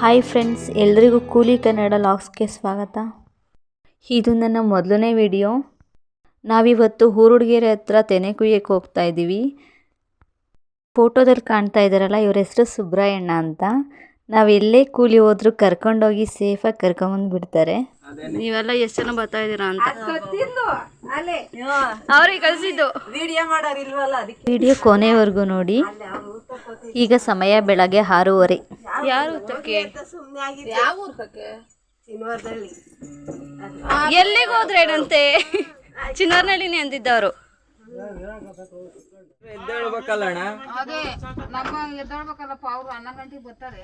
Hi friends ಎಲ್ರಿಗೂ ಕೂಲಿ ಕನ್ನಡ ಲಾಗ್ಸ್ಗೆ ಸ್ವಾಗತ. ಇದು ನನ್ನ ಮೊದಲನೇ ವಿಡಿಯೋ. ನಾವಿವತ್ತು ಹೂರುಡ್ಗೆರೆ ಹತ್ರ ತೆನೆ ಕುಯ್ಯಕ್ಕೆ ಹೋಗ್ತಾ ಇದ್ದೀವಿ. ಫೋಟೋದಲ್ಲಿ ಕಾಣ್ತಾ ಇದ್ದಾರಲ್ಲ ಇವ್ರ ಹೆಸರು ಸುಬ್ರಾಯಣ್ಣ ಅಂತ. ನಾವು ಎಲ್ಲೇ ಕೂಲಿ ಹೋದರೂ ಕರ್ಕೊಂಡೋಗಿ ಸೇಫಾಗಿ ಕರ್ಕೊಂಬಂದು ಬಿಡ್ತಾರೆ. ನೀವೆಲ್ಲ ಎಷ್ಟು ಜನ ಬರ್ತಾ ಇದ್ದೀರಾ ಅಂತ. ಅವ್ರಿಗೆ ಕಳಿಸಿದ್ದು. ವಿಡಿಯೋ ಮಾಡೋರಿಲ್ವಲ್ಲ ಅದಕ್ಕೆ. ವಿಡಿಯೋ ಕೊನೆವರೆಗೂ ನೋಡಿ. ಈಗ ಸಮಯ ಬೆಳಗ್ಗೆ ಆರೂವರೆ. ಯಾರು ತಕ್ಕೆ ಸುಮ್ಮನೆ ಆಗಿದೆ ಯಾವ ಊರ್ತಕ್ಕೆ ಸಿನಿಮಾದಲ್ಲಿ ಎಲ್ಲಿಗೆ ಹೋದ್ರೇನಂತೆ ಚಿನ್ನರ್ನಳ್ಳಿನೇ ಅಂದಿದ್ದವರು. ಎದ್ದೇಳ್ಬೇಕಲ್ಲಣ್ಣ? ಅದೇ ನಮ್ಮ ಎದ್ದೇಳ್ಬೇಕಲ್ಲಪ್ಪ ಅವ್ರು ಹನ್ನೊಂದು ಗಂಟೆಗೆ ಬರ್ತಾರೆ.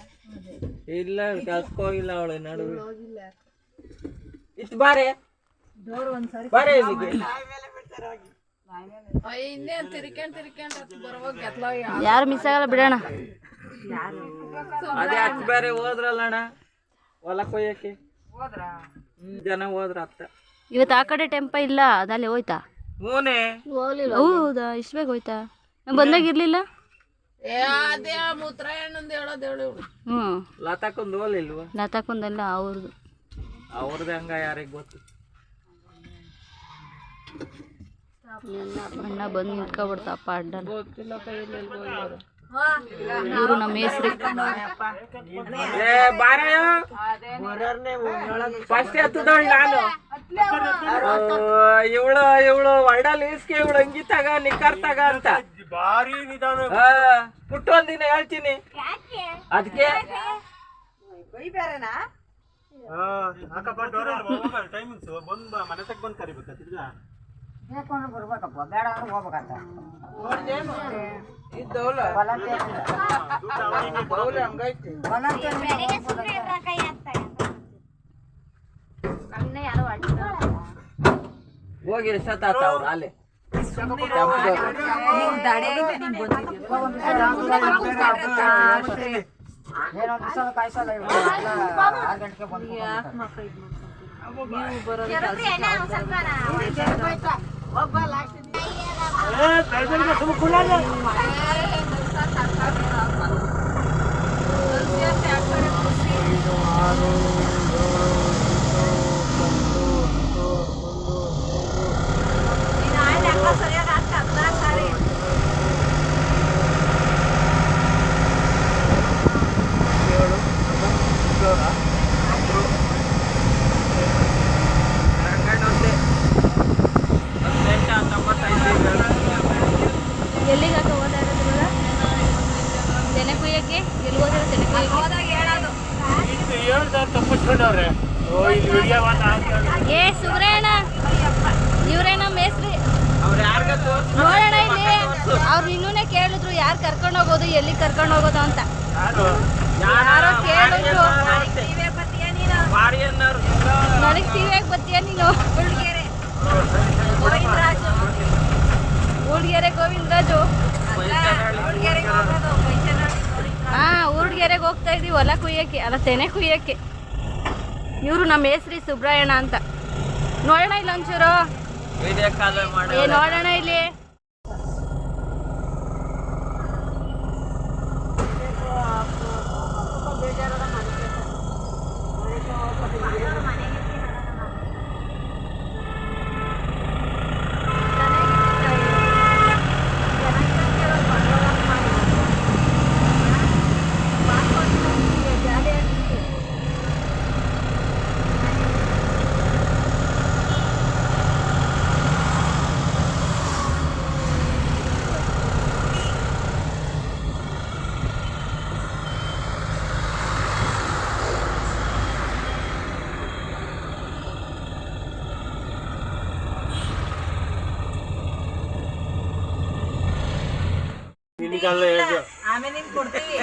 ಇಲ್ಲ ಕಲ್ಸ್ಕೋಗಿಲ್ಲ ಅವಳು ನಡುವೆ. ಇಷ್ಟು ಬಾರೆ. ಬಾರೆ ಇಲ್ಲಿಗೆ. ಇನ್ನೇನ್ ತಿರ್ಕೊಂಡ್ ತಿರ್ಕೊಂಡ್ ಬರುವಾಗ ಎತ್ಲ ಯಾರು ಮಿಸ್ ಆಗಲ್ಲ ಬಿಡೋಣ. ಅದೇ ಹತ್ತು ಬೇರೆ ಹೋದ್ರಲ್ಲಣ್ಣ ಹೊಲ ಕೊಯ್ಯಕ್ಕೆ ಹೋದ್ರ? ಹ್ಮ್, ಜನ ಹೋದ್ರ ಅತ್ತ. ಇವತ್ತು ಆ ಕಡೆ ಟೆಂಪ ಇಲ್ಲ ಅದಲ್ಲಿ ಹೋಯ್ತಾ? ಹೂನೆ? ಹೌದಾ ಇಷ್ಟು ಬೇಗ ಹೋಯ್ತಾ? ನಾನು ಬಂದಾಗ ಇರ್ಲಿಲ್ಲ? ಏ ಅದೇ ಮೂತ್ರ ಹೆಣ್ಣಂದು ಹೇಳೋದು ಹೇಳು. ಹ್ಞೂ ಲತಾಕೊಂದು ಹೋಲಿಲ್ವ ಲತಾಕೊಂದಲ್ಲ ಅವ್ರದ್ದು ಅವ್ರದ್ದು ಹಂಗ ಯಾರಿಗೆ ಗೊತ್ತು? ಅಣ್ಣ ಬಂದು ನಿಂತ್ಕೊಬಿಡ್ತಪ್ಪ ಅಡ್ಡಲ್ಲ ಇವರು ನಮ್ಮ ಹೆಸರು. ಏ ಬಾರೆ ಫಸ್ಟ್ ಎತ್ತದವಳು ನಾನು. ಇವಳು ಇವಳು ಒಳ್ಳಲ್ಲಿ ಇಸ್ಕಿ ಇವಳು ಅಂಗಿ ತಗ ನಿಕ್ಕರ್ ತಗ ಅಂತ. ಭಾರಿ ನಿಧಾನ. ಹಾ ಪುಟ್ಟು ಒಂದಿನ ಹೇಳ್ತೀನಿ. ಅದಕ್ಕೆ ಟೈಮಿಂಗ್ಸ್ ಬಂದ್ ಮನೆ ತಗ ಬಂದ್ ಕರಿಬೇಕ? ತಿರ್ಗಾ ಹೋಗಿರಿ ಸತಾತ ಅವ್ರು ಅಲ್ಲೇ ભગવાન લાગશે એ દર્દન કે સુખ ખુલા ಇದು ಹೇಳ್ದ ತಪ್ಪಿಸ್ಕೊಂಡವ್ರೆ. ಓ ಇಲ್ಲಿ ವಿಡಿಯೋ ಏ ಸುಬ್ರಣ್ಣ ಇವ್ರೇನ ಮೇಸ್ರಿ ಅವ್ರು ಯಾರಿಗ ತೋರ್ಸ್ ನೋಡೋಣ ಇಲ್ಲಿ. ಅವ್ರು ಇನ್ನೂನೇ ಕೇಳಿದ್ರು ಯಾರು ಕರ್ಕೊಂಡು ಹೋಗೋದು ಎಲ್ಲಿ ಕರ್ಕೊಂಡು ಹೋಗೋದು ಅಂತ. ಯಾರು? ಯಾರೋ ಕೇಳಿದ್ರು. ನನಗೆ ಟಿವಿಯಾಗ ಬರ್ತೀಯ ನೀನು? ಊರ್ಗೆರೆ ಗೋವಿಂದರಾಜು. ಹಾ. ಊರ್ಗೆರೆಗೆ ಹೋಗ್ತಾ ಇದೀವಿ, ಹೊಲ ಕುಯ್ಯಕ್ಕೆ, ಅಲ್ಲ ತೆನೆ ಕುಯ್ಯಕ್ಕೆ. ಇವರು ನಮ್ಮ ಹೆಸ್ರಿ ಸುಬ್ರಾಯಣ ಅಂತ. ನೋಡೋಣ ಇಲ್ಲ ಒಂಚೂರು. ನೋಡೋಣ ಇಲ್ಲಿ. ನಿನಗಲ್ಲ ಹೇಳ್ದು ಆಮೇಲೆ ನಿನ್ ಕೊಡ್ತೀವಿ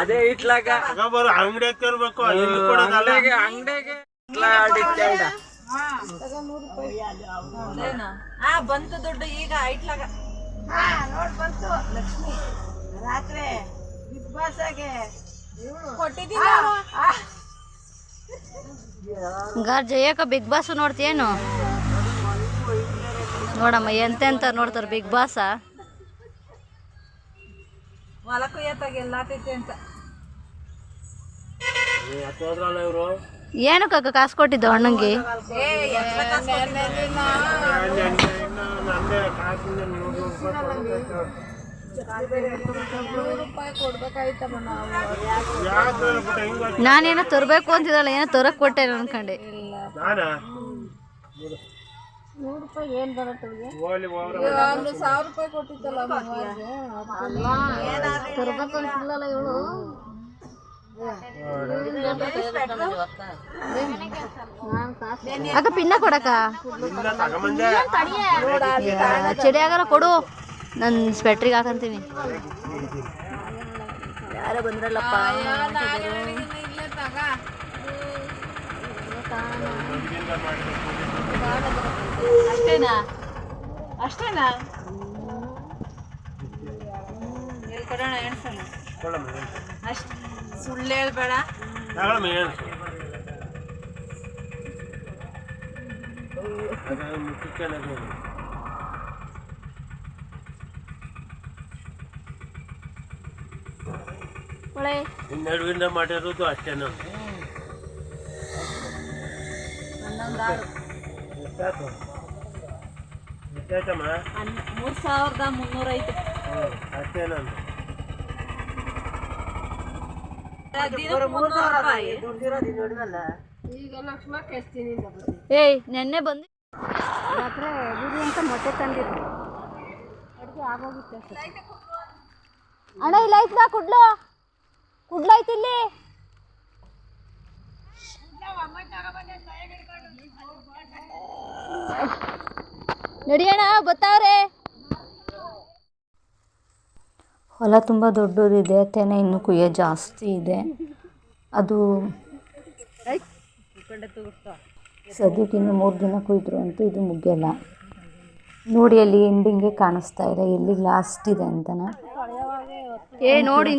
ಅದೇ ಇಟ್ಲಾಗ. ಬರೋ ಅಂಗಡಿ ಹತ್ತಿರ್ಬೇಕು ಇಲ್ಲಿ ಕೊಡೋದಲ್ಲ. ಅಂಗಡಿಗೆ ಅಂಗಡಿಗೆ ಇಟ್ಲಾಡಿಕ್ಕಾಯ್ಡ ಹಾ. ಬಂತು ದುಡ್ಡು ಈಗ ಐಟ್ಲಾಗ ನೋಡ್ ಬಂತು. ಲಕ್ಷ್ಮಿ ರಾತ್ರಿ ಬಿಗ್ ಬಾಸ್ ಆಗೆ ಕೊಟ್ಟಿದ್ದೀನಿ? ಜಯಕ್ಕ ಬಿಗ್ ಬಾಸ್ ನೋಡ್ತೀಯೇನು? ನೋಡಮ್ಮ ಎಂತೆಂತ ನೋಡ್ತಾರೆ ಬಿಗ್ ಬಾಸ? ಹೊಲಕ್ಕೂ ಅಂತ. ಏನಕ್ಕೆ ಕಾಸು ಕೊಟ್ಟಿದ್ದು ಅಣ್ಣಂಗೆ ಏ ಎಷ್ಟ್ ಕಾಸ್ ಕೊಟ್ಟಿದ್ದಾನೆ? ನಂದೇ ಕಾಸಿಂದ ನೂರು ರೂಪಾಯಿ ಯಾಕೆ ಬಿಟ್ಟು ಹಿಂಗ ನಾನೇನೋ ತರಬೇಕು ಅಂತಿದ್ದಲ್ಲ ಏನೋ ತರಕ್ ಕೊಟ್ಟೆ ಅನ್ಕೊಂಡೆ ನಾನಾ ಹೋಗ್ಲಿ ಹೋಗ್ರ ಒಂದು ಸಾವಿರ ರೂಪಾಯಿ ಕೊಟ್ಟಿತ್ತಲ್ಲ ಅಕ್ಕ ಪಿನ್ನ ಕೊಡಕ ಚಳಿ ಆಗಲ್ಲ ಕೊಡು. ನನ್ನ ಸ್ವೆಟ್ರಿಗೆ ಹಾಕಂತೀನಿ. ಯಾರೋ ಬಂದ್ರಲ್ಲಪ್ಪ. ಅಷ್ಟೇನಾ? ಅಷ್ಟೇನಾ? ಹೇಳ್ಕೊಡೋಣ ಎಣ್ಸೋಣ ಅಷ್ಟು ಸುಳ್ಳು ಹೇಳ್ಬೇಡ. ಇನ್ನೆರಡರಿಂದ ಮಾಡಿರೋದು ಅಷ್ಟೇನು ಮೂರ್ ಸಾವಿರದ ಮುನ್ನೂರೈದು ಅಷ್ಟೇನಂದು ದಿನಕ್ಕೆ ಬಂದು ರೂಪಾಯಿ ಈಗ ಲಕ್ಷ್ಮ ಕೆಸ್ತೀನಿ ಏಯ್, ನೆನ್ನೆ ಬಂದು ಅಣ್ಣ ಇಲ್ಲ ಐತ್ಲಾ ಕುಡ್ಲು. ಕುಡ್ಲು ಐತಿ ಇಲ್ಲಿ ನಡಿಯೋಣ ಬತ್ತಾವ್ರೆ ಹೊಲ ತುಂಬ ದೊಡ್ಡದಿದೆ ತೆನೆ ಇನ್ನು ಕುಯ್ಯ ಜಾಸ್ತಿ ಇದೆ. ಅದು ಸದ್ಯಕ್ಕೆ ಇನ್ನು ಮೂರು ದಿನ ಕುಯ್ದ್ರು ಅಂತೂ ಇದು ಮುಗಿಯಲ್ಲ. ನೋಡಿ ಅಲ್ಲಿ ಎಂಡಿಂಗೆ ಕಾಣಿಸ್ತಾ ಇದೆ ಎಲ್ಲಿ ಲಾಸ್ಟ್ ಇದೆ ಅಂತನ? ಏ ನೋಡಿ